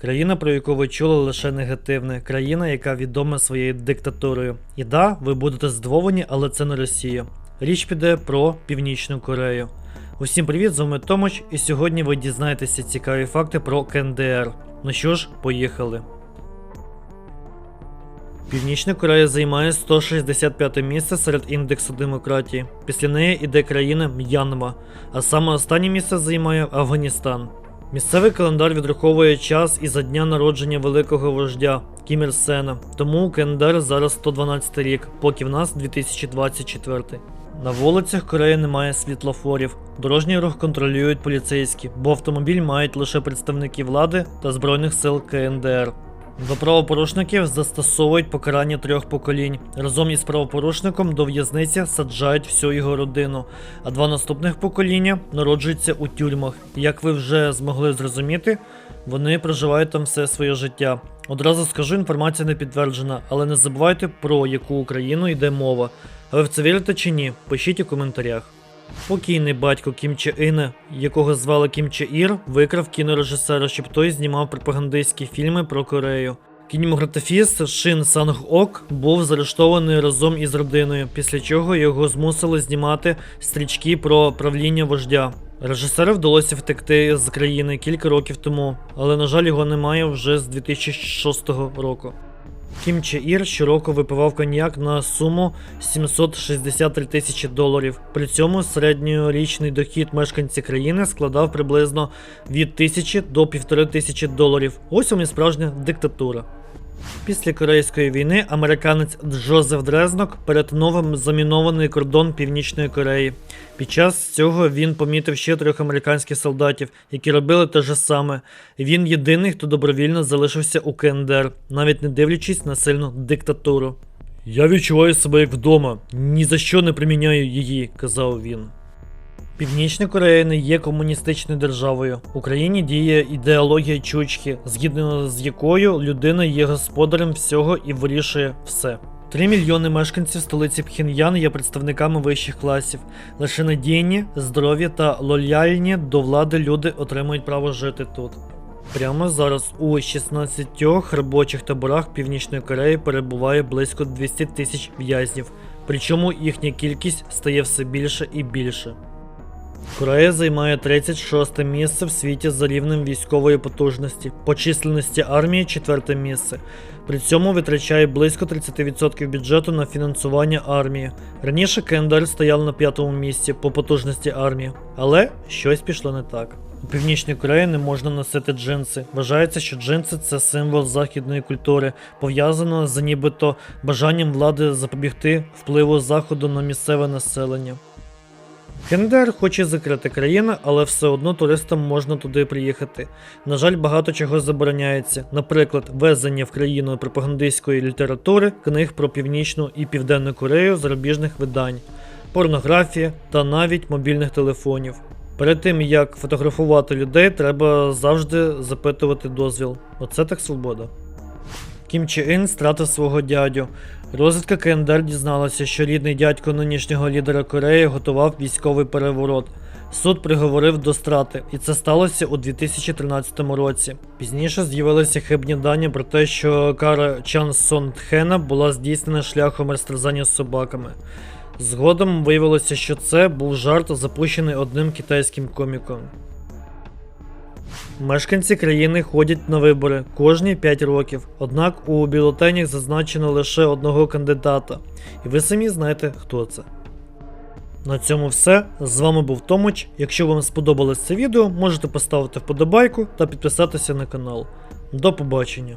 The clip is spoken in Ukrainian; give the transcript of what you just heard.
Країна, про яку ви чули лише негативне, країна, яка відома своєю диктатурою. І да, ви будете здивовані, але це не Росія. Річ піде про Північну Корею. Усім привіт, з вами Томоч, і сьогодні ви дізнаєтеся цікаві факти про КНДР. Ну що ж, поїхали. Північна Корея займає 165 місце серед індексу демократії. Після неї йде країна М'янма, а саме останнє місце займає Афганістан. Місцевий календар відраховує час із-за дня народження великого вождя Кім Ір Сена, тому календар зараз 112 рік, поки в нас 2024. На вулицях Кореї немає світлофорів. Дорожній рух контролюють поліцейські, бо автомобіль мають лише представники влади та Збройних сил КНДР. До правопорушників застосовують покарання трьох поколінь. Разом із правопорушником до в'язниці саджають всю його родину, а два наступних покоління народжуються у тюрмах. Як ви вже змогли зрозуміти, вони проживають там все своє життя. Одразу скажу, інформація не підтверджена, але не забувайте про яку Україну йде мова. А ви в це вірите чи ні? Пишіть у коментарях. Покійний батько Кім Че Іна, якого звали Кім Че Ір, викрав кінорежисера, щоб той знімав пропагандистські фільми про Корею. Кінематографіст Шин Санг Ок був заарештований разом із родиною, після чого його змусили знімати стрічки про правління вождя. Режисеру вдалося втекти з країни кілька років тому, але на жаль його немає вже з 2006 року. Кім Че Ір щороку випивав коньяк на суму 763 тисячі доларів. При цьому середньорічний дохід мешканців країни складав приблизно від тисячі до півтори тисячі доларів. Ось вам і справжня диктатура. Після Корейської війни американець Джозеф Дрезнок перетнув замінований кордон Північної Кореї. Під час цього він помітив ще трьох американських солдатів, які робили те ж саме. Він єдиний, хто добровільно залишився у КНДР, навіть не дивлячись на сильну диктатуру. Я відчуваю себе як вдома, ні за що не приміняю її, казав він. Північна Корея не є комуністичною державою. В Україні діє ідеологія чучки, згідно з якою людина є господарем всього і вирішує все. Три мільйони мешканців столиці Пхеньян є представниками вищих класів. Лише надійні, здорові та лояльні до влади люди отримують право жити тут. Прямо зараз у 16 робочих таборах Північної Кореї перебуває близько 200 тисяч в'язнів, причому їхня кількість стає все більше і більше. Корея займає 36 місце в світі за рівнем військової потужності, по численності армії четверте місце. При цьому витрачає близько 30% бюджету на фінансування армії. Раніше КНДР стояв на п'ятому місці по потужності армії, але щось пішло не так. У Північній Кореї не можна носити джинси. Вважається, що джинси це символ західної культури, пов'язано з нібито бажанням влади запобігти впливу заходу на місцеве населення. КНДР хоче закрити країну, але все одно туристам можна туди приїхати. На жаль, багато чого забороняється, наприклад, везення в країну пропагандистської літератури, книг про Північну і Південну Корею, зарубіжних видань, порнографії та навіть мобільних телефонів. Перед тим як фотографувати людей, треба завжди запитувати дозвіл. Оце так свобода. Кім Че Ін стратив свого дядю. Розвідка КНДР дізналася, що рідний дядько нинішнього лідера Кореї готував військовий переворот. Суд приговорив до страти, і це сталося у 2013 році. Пізніше з'явилися хибні дані про те, що кара Чан Сон Тхена була здійснена шляхом розтерзання з собаками. Згодом виявилося, що це був жарт, запущений одним китайським коміком. Мешканці країни ходять на вибори кожні 5 років, однак у бюлетенях зазначено лише одного кандидата, і ви самі знаєте, хто це. На цьому все. З вами був Томоч. Якщо вам сподобалось це відео, можете поставити вподобайку та підписатися на канал. До побачення!